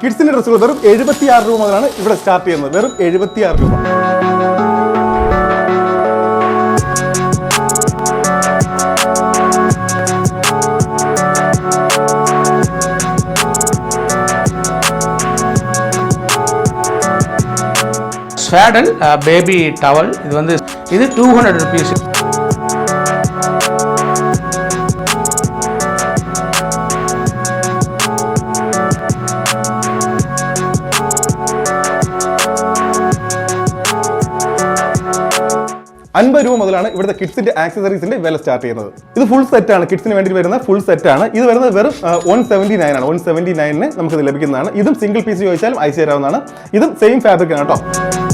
കിഡ്സിന്റെ ഡ്രസ്സുകൾ വെറും എഴുപത്തിയാറ് രൂപ മുതലാണ് ഇവിടെ സ്റ്റാർട്ട് ചെയ്യുന്നത് വെറും എഴുപത്തിയാറ് രൂപ ஸ்வேடல் பேபி டவல் இது வந்து இது டூ ஹண்ட்ரட் ருபீஸ் അൻപത് രൂപ മുതലാണ് ഇവിടുത്തെ കിഡ്സിന്റെ ആക്സസറീസിന്റെ വില സ്റ്റാർട്ട് ചെയ്യുന്നത്. ഇത് ഫുൾ സെറ്റ് ആണ്. കിഡ്സിന് വേണ്ടി വരുന്ന ഫുൾ സെറ്റ് ആണ്. ഇത് വരുന്നത് വെറും വൺ സെവന്റി നയൻ ആണ്. വൺ സെവന്റി നയനിന് നമുക്ക് ഇത് ലഭിക്കുന്നതാണ്. ഇതും സിംഗിൾ പീസ് ചോദിച്ചാലും അയച്ചു തരാവുന്നതാണ് ഇതും സെയിം ഫാബ്രിക് ആണ് കേട്ടോ.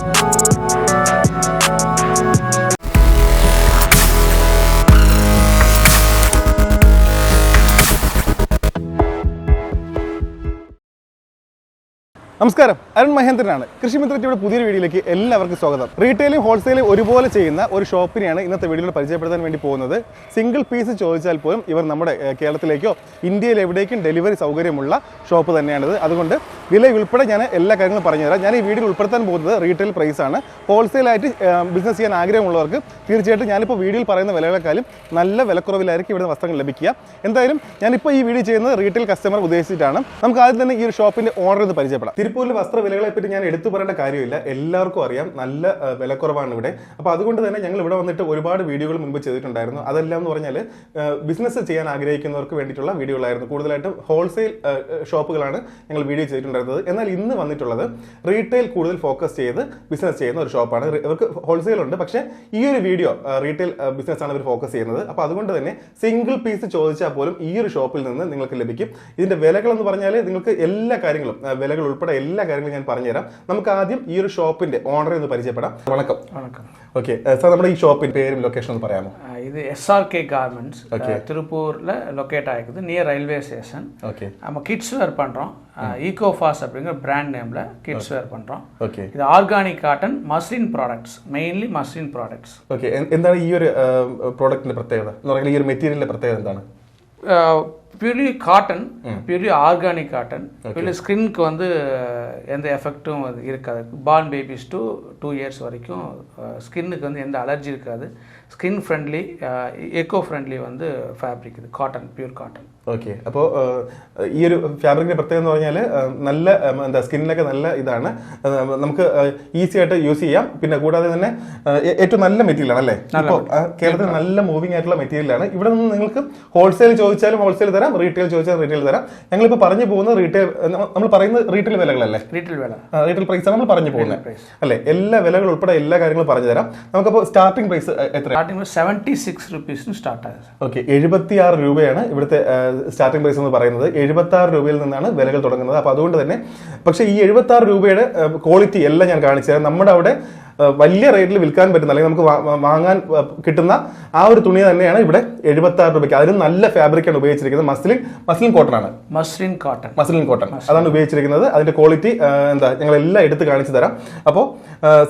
നമസ്കാരം. അരുൺ മഹേന്ദ്രനാണ്. കൃഷിമിത്രത്തിയുടെ പുതിയൊരു വീഡിയോയിലേക്ക് എല്ലാവർക്കും സ്വാഗതം. റീറ്റെയിലും ഹോൾസെയിലും ഒരുപോലെ ചെയ്യുന്ന ഒരു ഷോപ്പിനെയാണ് ഇന്നത്തെ വീഡിയോയിൽ പരിചയപ്പെടുത്താൻ വേണ്ടി പോകുന്നത്. സിംഗിൾ പീസ് ചോദിച്ചാൽ പോലും ഇവർ നമ്മുടെ കേരളത്തിലേക്കോ ഇന്ത്യയിൽ എവിടേക്കും ഡെലിവറി സൗകര്യമുള്ള ഷോപ്പ് തന്നെയാണിത്. അതുകൊണ്ട് വില ഉൾപ്പെടെ ഞാൻ എല്ലാ കാര്യങ്ങളും പറഞ്ഞുതരാം ഞാൻ ഈ വീഡിയോയിൽ ഉൾപ്പെടുത്താൻ പോകുന്നത് റീറ്റെയിൽ പ്രൈസ് ആണ്. ഹോൾസെയിലായിട്ട് ബിസിനസ് ചെയ്യാൻ ആഗ്രഹമുള്ളവർക്ക് തീർച്ചയായിട്ടും ഞാനിപ്പോൾ വീഡിയോയിൽ പറയുന്ന വിലകളെക്കാളും നല്ല വിലക്കുറവിലായിരിക്കും ഇവിടുന്ന് വസ്ത്രങ്ങൾ ലഭിക്കുക. എന്തായാലും ഞാനിപ്പോൾ ഈ വീഡിയോ ചെയ്യുന്നത് റീറ്റെയിൽ കസ്റ്റമർ ഉദ്ദേശിച്ചിട്ടാണ്. നമുക്ക് ആദ്യം തന്നെ ഈ ഒരു ഷോപ്പിന്റെ ഓണർ എന്ന് പരിചയപ്പെടാം. തിരുപ്പൂരിലെ വസ്ത്ര വിലകളെ പറ്റി ഞാൻ എടുത്തു പറയേണ്ട കാര്യമില്ല. എല്ലാവർക്കും അറിയാം. നല്ല വിലക്കുറവാണ് ഇവിടെ. അപ്പോൾ അതുകൊണ്ട് തന്നെ ഞങ്ങൾ ഇവിടെ വന്നിട്ട് ഒരുപാട് വീഡിയോകൾ മുൻപ് ചെയ്തിട്ടുണ്ടായിരുന്നു. അതെല്ലാം എന്ന് പറഞ്ഞാൽ ബിസിനസ് ചെയ്യാൻ ആഗ്രഹിക്കുന്നവർക്ക് വേണ്ടിയിട്ടുള്ള വീഡിയോകളായിരുന്നു. കൂടുതലായിട്ടും ഹോൾസെയിൽ ഷോപ്പുകളാണ് ഞങ്ങൾ വീഡിയോ ചെയ്തിട്ടുണ്ടായിരുന്നത്. എന്നാൽ ഇന്ന് വന്നിട്ടുള്ളത് റീറ്റെയിൽ കൂടുതൽ ഫോക്കസ് ചെയ്ത് ബിസിനസ് ചെയ്യുന്ന ഒരു ഷോപ്പാണ്. ഇവർക്ക് ഹോൾസെയിൽ ഉണ്ട്. പക്ഷേ ഈ ഒരു വീഡിയോ റീറ്റെയിൽ ബിസിനസ് ആണ് ഇവർ ഫോക്കസ് ചെയ്യുന്നത്. അപ്പോൾ അതുകൊണ്ട് തന്നെ സിംഗിൾ പീസ് ചോദിച്ചാൽ പോലും ഈ ഒരു ഷോപ്പിൽ നിന്ന് നിങ്ങൾക്ക് ലഭിക്കും. ഇതിന്റെ വിലകൾ എന്ന് പറഞ്ഞാൽ നിങ്ങൾക്ക് എല്ലാ കാര്യങ്ങളും വിലകൾ ഉൾപ്പെടെ എല്ലാ കാര്യങ്ങളും ഞാൻ പറഞ്ഞുതരാം നമുക്ക് ആദ്യം ഈ ഒരു ഷോപ്പിന്റെ ഓണർ എന്ന് പരിചയപ്പെടാം വണക്കം வணக்கம் ഓക്കെ സാർ നമ്മുടെ ഈ ஷாப்பின் പേരും லொகேஷன் ഒന്ന് പറയാമോ அஹ் இது எஸ்ஆர்கே கார்மெண்ட்ஸ் திருப்பூரில் locate ஆகிக்குது near railway station okay நம்ம கிட்ஸ் வேர் பண்ணுறோம் ஈகோ ஃபாஸ் அப்படிங்கிற பிராண்ட் நேமில் கிட்ஸ் வேர் பண்ணுறோம் ഓക്കെ இது organic cotton muslin products mainly muslin products okay എന്താണ് ഈ ഒരു പ്രോഡക്റ്റിന്റെ പ്രത്യേകത എന്ന് പറയുന്നത് ഈ ഒരു മെറ്റീരിയലിന്റെ പ്രത്യേകത എന്താണ് Purely cotton purely organic cotton purely ஸ்கின்க்கு வந்து எந்த எஃபெக்ட்டும் இருக்காது. Born babies to two years வரைக்கும் ஸ்கின்னுக்கு வந்து எந்த அலர்ஜி இருக்காது. ஸ்கின் ஃப்ரெண்ட்லி எக்கோ ஃப்ரெண்ட்லி வந்து ஃபேப்ரிக் இது காட்டன் பியூர் காட்டன் ഓക്കെ അപ്പോൾ ഈ ഒരു ഫാബ്രിക്കിന്റെ പ്രത്യേകത എന്ന് പറഞ്ഞാൽ നല്ല എന്താ സ്കിന്നിലൊക്കെ നല്ല ഇതാണ്. നമുക്ക് ഈസി ആയിട്ട് യൂസ് ചെയ്യാം. പിന്നെ കൂടാതെ തന്നെ ഏറ്റവും നല്ല മെറ്റീരിയലാണ് അല്ലേ? അപ്പോൾ കേരളത്തിൽ നല്ല മൂവിംഗ് ആയിട്ടുള്ള മെറ്റീരിയലാണ് ഇവിടെ നിന്ന് നിങ്ങൾക്ക് ഹോൾസെയിൽ ചോദിച്ചാലും ഹോൾസെയിൽ തരാം. റീറ്റെയിൽ ചോദിച്ചാലും റീറ്റെയിൽ തരാം. ഞങ്ങളിപ്പോൾ പറഞ്ഞു പോകുന്ന റീറ്റെയിൽ നമ്മൾ പറയുന്ന റീറ്റെയിൽ വിലകളല്ലേ? റീറ്റെയിൽ വില. റീറ്റെയിൽ പ്രൈസ് ആണ് നമ്മൾ പറഞ്ഞു പോകുന്നത്. അല്ലേ? എല്ലാ വിലകൾ ഉൾപ്പെടെ എല്ലാ കാര്യങ്ങളും പറഞ്ഞു തരാം. നമുക്കപ്പോൾ സ്റ്റാർട്ടിംഗ് പ്രൈസ് എത്ര സ്റ്റാർട്ടിംഗ് സെവന്റി സിക്സ് റുപ്പീസിന് സ്റ്റാർട്ട് ആയത് ഓക്കെ എഴുപത്തി ആറ് രൂപയാണ് ഇവിടുത്തെ സ്റ്റാർട്ടിംഗ് പ്രൈസ് എന്ന് പറയുന്നത് എഴുപത്തി ആറ് രൂപയിൽ നിന്നാണ് വിലകൾ തുടങ്ങുന്നത്. അപ്പോൾ അതുകൊണ്ട് തന്നെ പക്ഷേ ഈ എഴുപത്തി ആറ് രൂപയുടെ ക്വാളിറ്റി എല്ലാം ഞാൻ കാണിച്ചു തരാം നമ്മുടെ അവിടെ വലിയ റേറ്റിൽ വിൽക്കാൻ പറ്റുന്ന അല്ലെങ്കിൽ നമുക്ക് വാങ്ങാൻ കിട്ടുന്ന ആ ഒരു തുണി തന്നെയാണ് ഇവിടെ എഴുപത്തി ആറ് രൂപയ്ക്ക്. അതിന് നല്ല ഫാബ്രിക്കാണ് ഉപയോഗിച്ചിരിക്കുന്നത്. മസ്ലിൻ മസ്ലിൻ കോട്ടൺ ആണ്. മസ്ലിൻ കോട്ടൺ മസ്ലിൻ കോട്ടൺ അതാണ് ഉപയോഗിച്ചിരിക്കുന്നത്. അതിന്റെ ക്വാളിറ്റി എന്താ ഞങ്ങൾ എല്ലാം എടുത്ത് കാണിച്ചു തരാം. അപ്പോൾ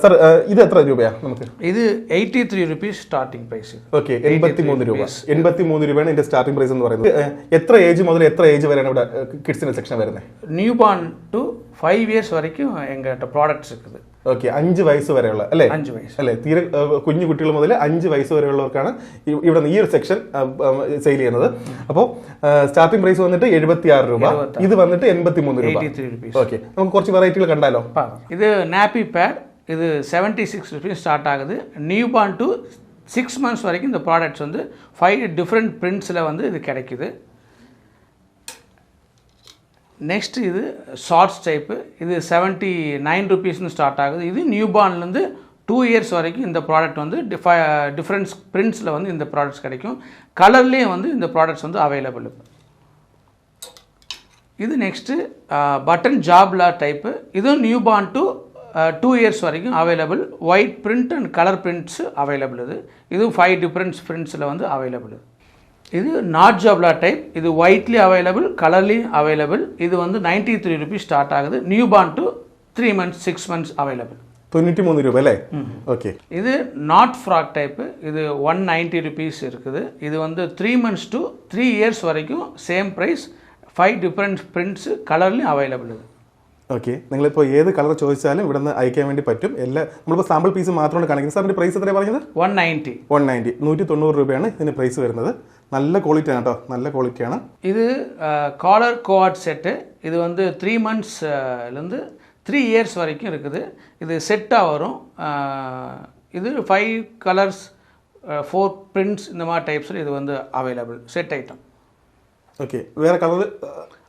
സർ ഇത് എത്ര രൂപയാണ് നമുക്ക്? ഇത് eighty three rupees starting price okay എൺപത്തി മൂന്ന് രൂപ എൺപത്തി മൂന്ന് രൂപയാണ് ഇതിന്റെ സ്റ്റാർട്ടിംഗ് പ്രൈസ് എന്ന് പറയുന്നത്. എത്ര ഏജ് മുതൽ എത്ര ഏജ് വരെയാണ് ഇവിടെ കിഡ്സിന്റെ സെക്ഷൻ വരുന്നത്? New born to five years வரைக்கும் எங்கள்கிட்ட ப்ராடக்ட்ஸ் இருக்குது ഓക്കെ അഞ്ച് വയസ്സ് വരെയുള്ള അല്ലേ அஞ்சு வயசு അല്ലേ തീരെ ഏഹ്, കുഞ്ഞു കുട്ടികൾ മുതൽ അഞ്ച് വയസ്സ് വരെയുള്ളവർക്കാണ് ഇ- ഇവിടെ നിന്ന് ഈ ഒരു സെക്ഷൻ സെയിൽ ചെയ്യുന്നത് അപ്പോൾ സ്റ്റാർട്ടിംഗ് പ്രൈസ് വന്നിട്ട് എഴുപത്തി ആറ് രൂപ ഇത് വന്നിട്ട് എൺപത്തി മൂന്ന് രൂപ எயிட்டி த்ரீ ருபீஸ் ഓക്കെ നമുക്ക് കുറച്ച് വെറൈറ്റികൾ കണ്ടാലോ இது நாப்பி பேட் இது செவன்ட்டி சிக்ஸ் ருபீஸ் ஸ்டார்ட் ஆகுது new born to six months வரைக்கும் இந்த ப்ராடக்ட்ஸ் வந்து ஃபைவ் டிஃப்ரெண்ட் பிரிண்ட்ஸில் வந்து இது கிடைக்குது நெக்ஸ்ட் இது ஷார்ட்ஸ் டைப்பு இது செவன்ட்டி நைன் ருபீஸ்னு ஸ்டார்ட் ஆகுது. இது நியூ பார்ன்லேருந்து டூ இயர்ஸ் வரைக்கும் இந்த ப்ராடக்ட் வந்து டிஃபை டிஃப்ரெண்ட்ஸ் பிரிண்ட்ஸில் வந்து இந்த ப்ராடக்ட்ஸ் கிடைக்கும். கலர்லேயும் வந்து இந்த ப்ராடக்ட்ஸ் வந்து அவைலபிள் இது நெக்ஸ்ட்டு பட்டன் ஜாப்லா டைப்பு இதுவும் new born to two years வரைக்கும் available white print and colour prints available இது. இதுவும் ஃபைவ் டிஃப்ரெண்ட்ஸ் பிரிண்ட்ஸில் வந்து அவைலபிள் இது நாட் ஜாப்லா டைப் இது ஒயிட்லி அவைலபிள் கலர்லேயும் அவைலபிள் இது வந்து நைன்ட்டி த்ரீ ருபீஸ் ஸ்டார்ட் ஆகுது new born to three months six months available തൊണ്ണൂറ്റി മൂന്ന് രൂപ അല്ലേ ഓക്കെ இது நாட் ஃப்ராக் டைப்பு இது ஒன் நைன்ட்டி ருபீஸ் இருக்குது இது வந்து three months to three years வரைக்கும் same price five different prints கலர்லேயும் அவைலபிள் இது ഓക്കെ നിങ്ങളിപ്പോൾ ഏത് കളർ ചോദിച്ചാലും ഇവിടെ നിന്ന് അയക്കാൻ വേണ്ടി പറ്റും എല്ലാ നമ്മളിപ്പോൾ സാമ്പിൾ പീസ് മാത്രമാണ് കാണിക്കുന്നത് സാറിൻ്റെ പ്രൈസ് എത്രയാണ് പറഞ്ഞത് വൺ നയൻറ്റി വൺ നയൻറ്റി നൂറ്റി തൊണ്ണൂറ് രൂപയാണ് ഇതിന് പ്രൈസ് വരുന്നത് നല്ല ക്വാളിറ്റി ആണ് കേട്ടോ നല്ല ക്വാളിറ്റിയാണ് இது காலர் கோஆட் செட்டு இது வந்து த்ரீ மந்த்ஸ்லேருந்து த்ரீ இயர்ஸ் வரைக்கும் இருக்குது இது செட்டாக வரும் அஹ், இது ஃபைவ் கலர்ஸ் ஃபோர் பிரிண்ட்ஸ் இந்த மாதிரி டைப்ஸில் இது வந்து அவைலபிள் செட் ஐட்டம் ഓക്കെ വേറെ കളർ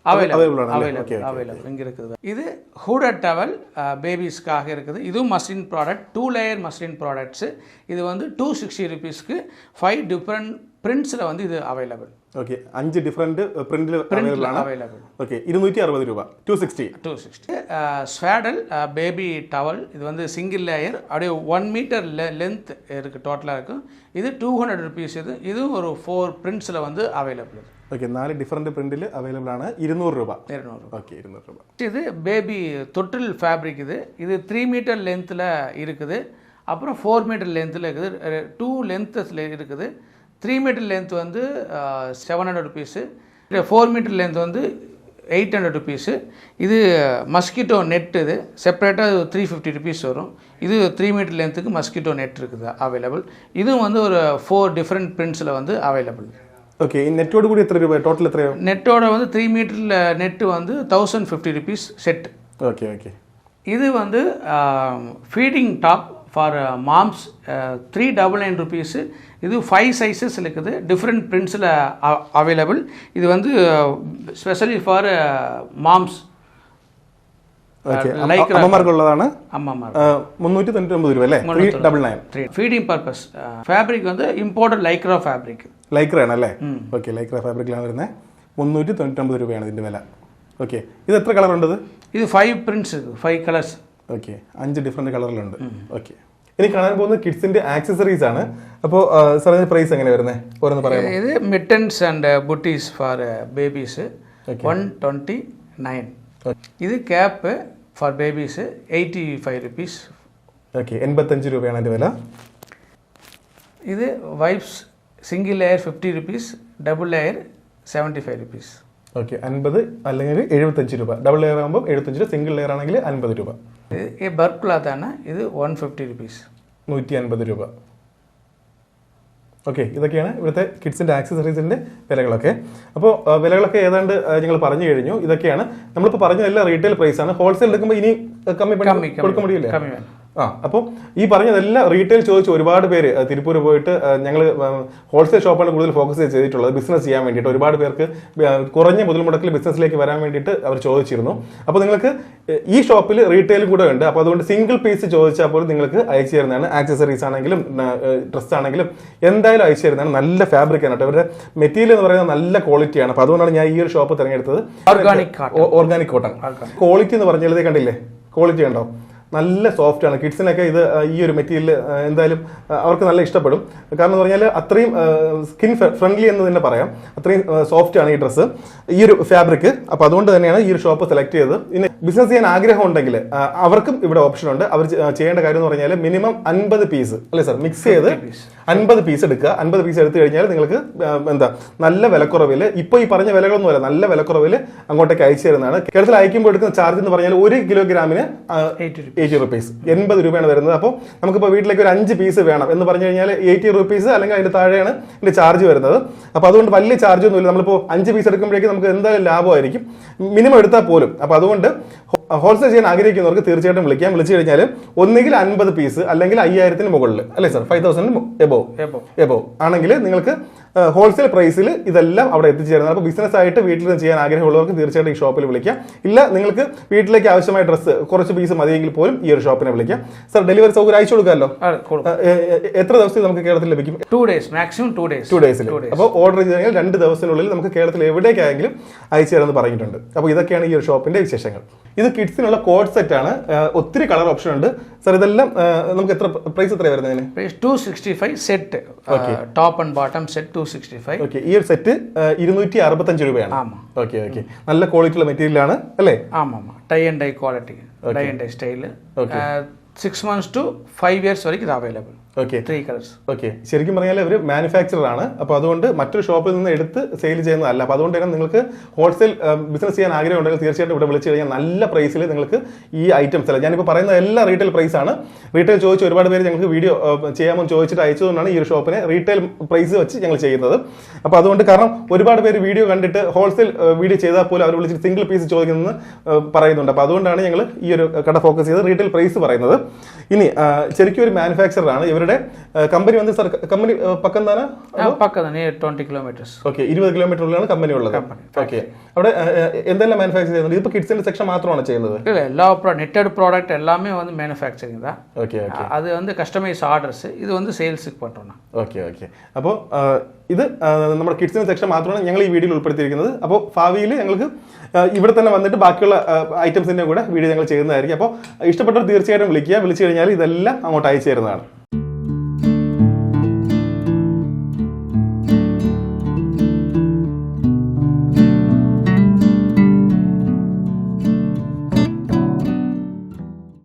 அவைலபிள் അവൈലബിൾ ആണ് அவைலபிள் ഓക്കെ அவைலபிள் இங்கே இருக்குது இது ஹூடட் டவல் பேபிஸ்க்காக இருக்குது இதுவும் muslin product two layer muslin products இது வந்து டூ சிக்ஸ்டி ருபீஸ்க்கு ஃபைவ் டிஃப்ரெண்ட் பிரிண்ட்ஸில் வந்து இது அவைலபிள் ഓക്കെ അഞ്ച് ഡിഫറെൻറ്റ് പ്രിന്റിൽ അവൈലബിൾ ആണ് அவைலபிள் ഓക്കെ ഇരുന്നൂറ്റി അറുപത് രൂപ two sixty two sixty swaddle baby towel இது வந்து சிங்கிள் லேயர் அப்படியே ஒன் மீட்டர் லெ லென்த் இருக்குது டோட்டலாக இருக்கும் இது டூ ஹண்ட்ரட் ருபீஸ் இது இதுவும் ஒரு ஃபோர் பிரிண்ட்ஸில் வந்து அவைலபிள் ഓക്കെ നാല് ഡിഫറെൻറ്റ് പ്രിന്റിൽ അവൈലബിൾ ആണ് ഇരുന്നൂറ് രൂപ இருநூறு ഓക്കെ ഇരുന്നൂറ് രൂപ இது பேபி தொட்டில் ஃபேப்ரிக் இது இது த்ரீ மீட்டர் லென்த்தில் இருக்குது அப்புறம் ஃபோர் மீட்டர் லென்த்தில் இருக்குது டூ லென்த்தில் இருக்குது த்ரீ மீட்டர் லென்த் வந்து seven hundred rupees four metre length வந்து எயிட் ஹண்ட்ரட் ருபீஸு இது மஸ்கிட்டோ நெட் இது. செப்பரேட்டாக இது த்ரீ ஃபிஃப்டி ருபீஸ் வரும். இது த்ரீ மீட்டர் லென்த்துக்கு மஸ்கிட்டோ நெட் இருக்குது அவைலபிள் இதுவும் வந்து ஒரு ஃபோர் டிஃப்ரெண்ட் பிரிண்ட்ஸில் வந்து அவைலபிள் ஓகே நெட்டோட கூட எத்தனை ரூபாய்? டோட்டல் எத்தனை நெட்டோட வந்து த்ரீ மீட்டரில் நெட்டு வந்து thousand fifty rupees set okay okay இது வந்து feeding top for moms three double nine rupees இது ஃபைவ் சைஸஸ் இருக்குது டிஃப்ரெண்ட் பிரிண்ட்ஸில் அவைலபிள் இது வந்து specially for moms okay Lycra അമ്മമാർക്കുള്ളതാണ് அம்மாமா ആ, മുന്നൂറ്റി തൊണ്ണൂറ്റി ഒമ്പത് രൂപ അല്ലേ three double nine three feeding purpose fabric வந்து இம்போர்ட்டட் லைக்ரா ஃபேப்ரிக் ലൈക്രയാണ് അല്ലേ ഓക്കെ ലൈക്ര ഫാബ്രിക്കിലാണ് വരുന്നത് മുന്നൂറ്റി തൊണ്ണൂറ്റൊമ്പത് രൂപയാണ് ഇതിൻ്റെ വില ഓക്കെ ഇത് എത്ര കളർ ഉണ്ട് ഇത് இது ஃபைவ் பிரிண்ட்ஸ் இருக்குது ஃபைவ் கலர்ஸ் ഓക്കെ അഞ്ച് ഡിഫറെൻറ്റ് കളറിലുണ്ട് ഓക്കെ ഇനി കാണാൻ പോകുന്ന കിഡ്സിന്റെ ആക്സസറീസ് ആണ്. അപ്പോൾ സാറിന്റെ പ്രൈസ് എങ്ങനെ വരുന്നത് ഓരോന്ന് പറയാം ഇത് mittens and booties for babies one twenty nine ഇത് cap for babies eighty five rupees okay എൺപത്തഞ്ച് രൂപയാണ് അതിന്റെ വില. ഇത് wipes single layer fifty rupees double layer seventy five rupees okay അൻപത് അല്ലെങ്കിൽ എഴുപത്തഞ്ച് രൂപ. ഡബിൾ ലെയർ ആകുമ്പോൾ എഴുപത്തഞ്ച് രൂപ. സിംഗിൾ ലെയർ ആണെങ്കിൽ അൻപത് രൂപ. ഈ ബർക്ക് ക്ലാത്ത് ആണ്. ഇത് വൺ ഫിഫ്റ്റി റുപ്പീസ് നൂറ്റി അൻപത് രൂപ. ഓക്കെ ഇതൊക്കെയാണ് ഇവിടുത്തെ കിഡ്സിന്റെ ആക്സസറീസിന്റെ വിലകളൊക്കെ. അപ്പോൾ വിലകളൊക്കെ ഏതാണ്ട് ഞങ്ങൾ പറഞ്ഞു കഴിഞ്ഞു. ഇതൊക്കെയാണ്. നമ്മളിപ്പോൾ പറഞ്ഞ എല്ലാ റീറ്റെയിൽ പ്രൈസാണ് ഹോൾസെയിൽ എടുക്കുമ്പോൾ ഇനി കമ്മി കൊടുക്കാൻ മുടിയില്ല? ആ അപ്പോൾ ഈ പറഞ്ഞതെല്ലാം റീറ്റെയിൽ ചോദിച്ച് ഒരുപാട് പേര് തിരുപ്പൂർ പോയിട്ട് ഞങ്ങൾ ഹോൾസെയിൽ ഷോപ്പാണ് കൂടുതൽ ഫോക്കസ് ചെയ്തിട്ടുള്ളത് ബിസിനസ് ചെയ്യാൻ വേണ്ടിയിട്ട് ഒരുപാട് പേർക്ക് കുറഞ്ഞ മുതൽ മുടക്കിൽ ബിസിനസ്സിലേക്ക് വരാൻ വേണ്ടിയിട്ട് അവർ ചോദിച്ചിരുന്നു. അപ്പോൾ നിങ്ങൾക്ക് ഈ ഷോപ്പിൽ റീറ്റെയിൽ കൂടെ ഉണ്ട്. അപ്പോൾ അതുകൊണ്ട് സിംഗിൾ പീസ് ചോദിച്ചാൽ പോലും നിങ്ങൾക്ക് അയച്ചു തരുന്നതാണ്. ആക്സസറീസ് ആണെങ്കിലും ഡ്രസ്സ് ആണെങ്കിലും എന്തായാലും അയച്ചു തരുന്നതാണ്. നല്ല ഫാബ്രിക് ആണ് കേട്ടോ. ഇവരുടെ മെറ്റീരിയൽ എന്ന് പറയുന്നത് നല്ല ക്വാളിറ്റിയാണ് അപ്പോൾ അതുകൊണ്ടാണ് ഞാൻ ഈ ഒരു ഷോപ്പ് തിരഞ്ഞെടുത്തത്. ഓർഗാനിക് ഓർഗാനിക് കോട്ടൺ ക്വാളിറ്റി എന്ന് പറഞ്ഞാൽ കണ്ടില്ലേ? ക്വാളിറ്റി ഉണ്ടോ? നല്ല സോഫ്റ്റ് ആണ്. കിഡ്സിനൊക്കെ ഇത് ഈ ഒരു മെറ്റീരിയൽ എന്തായാലും അവർക്ക് നല്ല ഇഷ്ടപ്പെടും. കാരണം എന്ന് പറഞ്ഞാൽ അത്രയും സ്കിൻ ഫ്രണ്ട്ലി എന്ന് തന്നെ പറയാം. അത്രയും സോഫ്റ്റ് ആണ് ഈ ഡ്രസ്സ് ഈ ഒരു ഫാബ്രിക് അപ്പോൾ അതുകൊണ്ട് തന്നെയാണ് ഈ ഒരു ഷോപ്പ് സെലക്ട് ചെയ്തത്. ഇനി ബിസിനസ് ചെയ്യാൻ ആഗ്രഹം ഉണ്ടെങ്കിൽ അവർക്കും ഇവിടെ ഓപ്ഷൻ ഉണ്ട്. അവർ ചെയ്യേണ്ട കാര്യം എന്ന് പറഞ്ഞാൽ മിനിമം അൻപത് പീസ് അല്ലേ സാർ മിക്സ് ചെയ്ത് അൻപത് പീസ് എടുക്കുക. അൻപത് പീസ് എടുത്തു കഴിഞ്ഞാൽ നിങ്ങൾക്ക് എന്താ നല്ല വിലക്കുറവിൽ ഇപ്പോൾ ഈ പറഞ്ഞ വിലകളൊന്നുമല്ല നല്ല വിലക്കുറവിൽ അങ്ങോട്ടേക്ക് അയച്ചു തരുന്നതാണ്. കേരളത്തിൽ അയക്കുമ്പോൾ എടുക്കുന്ന ചാർജ് എന്ന് പറഞ്ഞാൽ ഒരു കിലോഗ്രാമിന് എയ്റ്റി എയ്റ്റി റുപ്പീസ് എൺപത് രൂപയാണ് വരുന്നത്. അപ്പോൾ നമുക്കിപ്പോൾ വീട്ടിലേക്ക് ഒരു അഞ്ച് പീസ് വേണം എന്ന് പറഞ്ഞു കഴിഞ്ഞാൽ എയ്റ്റി റുപ്പീസ് അല്ലെങ്കിൽ അതിന്റെ താഴെയാണ് ഇതിന്റെ ചാർജ് വരുന്നത്. അപ്പോൾ അതുകൊണ്ട് വലിയ ചാർജ് ഒന്നുമില്ല നമ്മളിപ്പോൾ അഞ്ച് പീസ് എടുക്കുമ്പോഴേക്കും നമുക്ക് എന്തായാലും ലാഭമായിരിക്കും. മിനിമം എടുത്താൽ പോലും. അപ്പോൾ അതുകൊണ്ട് ഹോൾസെയിൽ ചെയ്യാൻ ആഗ്രഹിക്കുന്നവർക്ക് തീർച്ചയായിട്ടും വിളിക്കാം. വിളിച്ചു കഴിഞ്ഞാൽ ഒന്നുകിൽ അൻപത് പീസ് അല്ലെങ്കിൽ അയ്യായിരത്തിന് മുകളിൽ അല്ലേ sir five thousand above above above ആണെങ്കിൽ നിങ്ങൾക്ക് ഹോൾസെയിൽ പ്രൈസിൽ ഇതെല്ലാം അവിടെ എത്തിച്ചേരുന്നത്. അപ്പോൾ ബിസിനസ് ആയിട്ട് വീട്ടിൽ ചെയ്യാൻ ആഗ്രഹമുള്ളവർക്ക് തീർച്ചയായിട്ടും ഈ ഷോപ്പിൽ വിളിക്കാം. ഇല്ല നിങ്ങൾക്ക് വീട്ടിലേക്ക് ആവശ്യമായ ഡ്രസ്സ് കുറച്ച് പീസ് മതിയെങ്കിൽ പോലും ഈ ഒരു ഷോപ്പിനെ വിളിക്കാം. സർ ഡെലിവറി സൗകര്യം അയച്ചു കൊടുക്കാമല്ലോ? എത്ര ദിവസം നമുക്ക് കേരളത്തിൽ ലഭിക്കും? Two days maximum two days two ഡേയ്സിൽ അപ്പോൾ ഓർഡർ ചെയ്തെങ്കിൽ രണ്ട് ദിവസത്തിനുള്ളിൽ നമുക്ക് കേരളത്തിൽ എവിടേക്കായെങ്കിലും അയച്ചു തരാമെന്ന് പറഞ്ഞിട്ടുണ്ട്. അപ്പോൾ ഇതൊക്കെയാണ് ഈ ഒരു ഷോപ്പിന്റെ വിശേഷങ്ങൾ. ഇത് കിഡ്സിനുള്ള കോഡ് സെറ്റ് ആണ്. ഒത്തിരി കളർ ഓപ്ഷൻ ഉണ്ട്. സർ ഇതെല്ലാം നമുക്ക് എത്ര പ്രൈസ് എത്രയാണ് വരുന്നത് two sixty five set top and bottom set two sixty five okay ഈ ഒരു സെറ്റ് ഇരുന്നൂറ്റി അറുപത്തഞ്ച് രൂപയാണ്. ഓക്കെ ഓക്കെ നല്ല ക്വാളിറ്റിയുള്ള മെറ്റീരിയൽ ആണ് അല്ലേ? ആമാ tie and dye quality tie and dye style six months to five years വരെ ഇത് available okay three colours okay ശരിക്കും പറഞ്ഞാൽ ഇവർ മാനുഫാക്ചറർ ആണ്. അപ്പോൾ അതുകൊണ്ട് മറ്റൊരു ഷോപ്പിൽ നിന്ന് എടുത്ത് സെയിൽ ചെയ്യുന്നതല്ല. അപ്പോൾ അതുകൊണ്ട് തന്നെ നിങ്ങൾക്ക് ഹോൾസെയിൽ ബിസിനസ് ചെയ്യാൻ ആഗ്രഹം ഉണ്ടെങ്കിൽ തീർച്ചയായിട്ടും ഇവിടെ വിളിച്ചു കഴിഞ്ഞാൽ നല്ല പ്രൈസിൽ നിങ്ങൾക്ക് ഈ ഐറ്റംസ് അല്ല. ഞാനിപ്പോൾ പറയുന്ന എല്ലാ റീറ്റെയിൽ പ്രൈസ് ആണ്. റീറ്റെയിൽ ചോദിച്ച് ഒരുപാട് പേര് ഞങ്ങൾക്ക് വീഡിയോ ചെയ്യാമോ ചോദിച്ചിട്ട് അയച്ചതുകൊണ്ടാണ് ഈ ഒരു ഷോപ്പിനെ റീറ്റെയിൽ പ്രൈസ് വെച്ച് ഞങ്ങൾ ചെയ്യുന്നത്. അപ്പോൾ അതുകൊണ്ട് കാരണം ഒരുപാട് പേര് വീഡിയോ കണ്ടിട്ട് ഹോൾസെയിൽ വീഡിയോ ചെയ്താൽ പോലും അവർ വിളിച്ചിട്ട് സിംഗിൾ പീസ് ചോദിക്കുന്നത് പറയുന്നുണ്ട്. അപ്പോൾ അതുകൊണ്ടാണ് ഞങ്ങൾ ഈ ഒരു കട ഫോക്കസ് ചെയ്ത് റീറ്റെയിൽ പ്രൈസ് പറയുന്നത്. ഇനി ശരിക്കും ഒരു മാനുഫാക്ചറർ ആണ്. ഇവരുടെ കമ്പനി വന്ന് സർ കമ്പനി പക്കം തന്നെ പക്കത്ത് നിയർ ട്വൻറ്റി കിലോമീറ്റേഴ്സ് ഓക്കെ ഇരുപത് കിലോമീറ്ററിലാണ് കമ്പനി ഉള്ളത് ഓക്കെ അവിടെ ആ, ആ, എന്തെല്ലാം മാനുഫാക്ചർ ചെയ്യുന്നുണ്ട് ഇതിപ്പോൾ കിഡ്സിന്റെ സെക്ഷൻ മാത്രമാണ് ചെയ്യുന്നത് இல்லை எல்லா ப்ரா நெட்டட் ப்ராடக்ட் எல்லாமே வந்து மேனுஃபேக்சரிங் தான் ഓക്കെ ഓക്കെ அது வந்து கஸ்டமைஸ் ஆர்டர்ஸ் இது வந்து சேல்ஸுக்கு பண்ணுறோம் நான் ഓക്കെ ഓക്കെ അപ്പോൾ ഇത് ആ, നമ്മുടെ കിഡ്സിന്റെ സെക്ഷൻ മാത്രമാണ് ഞങ്ങൾ ഈ വീഡിയോയിൽ ഉൾപ്പെടുത്തിയിരിക്കുന്നത് അപ്പോൾ ഭാവിയിൽ ഞങ്ങൾക്ക് ആ, ഇവിടെ തന്നെ വന്നിട്ട് ബാക്കിയുള്ള ഐറ്റംസിന്റെ കൂടെ വീഡിയോ ഞങ്ങൾ ചെയ്യുന്നതായിരിക്കും അപ്പോൾ ഇഷ്ടപ്പെട്ടവർ തീർച്ചയായിട്ടും വിളിക്കുക വിളിച്ചു കഴിഞ്ഞാൽ ഇതെല്ലാം അങ്ങോട്ട് അയച്ചു തരുന്നതാണ്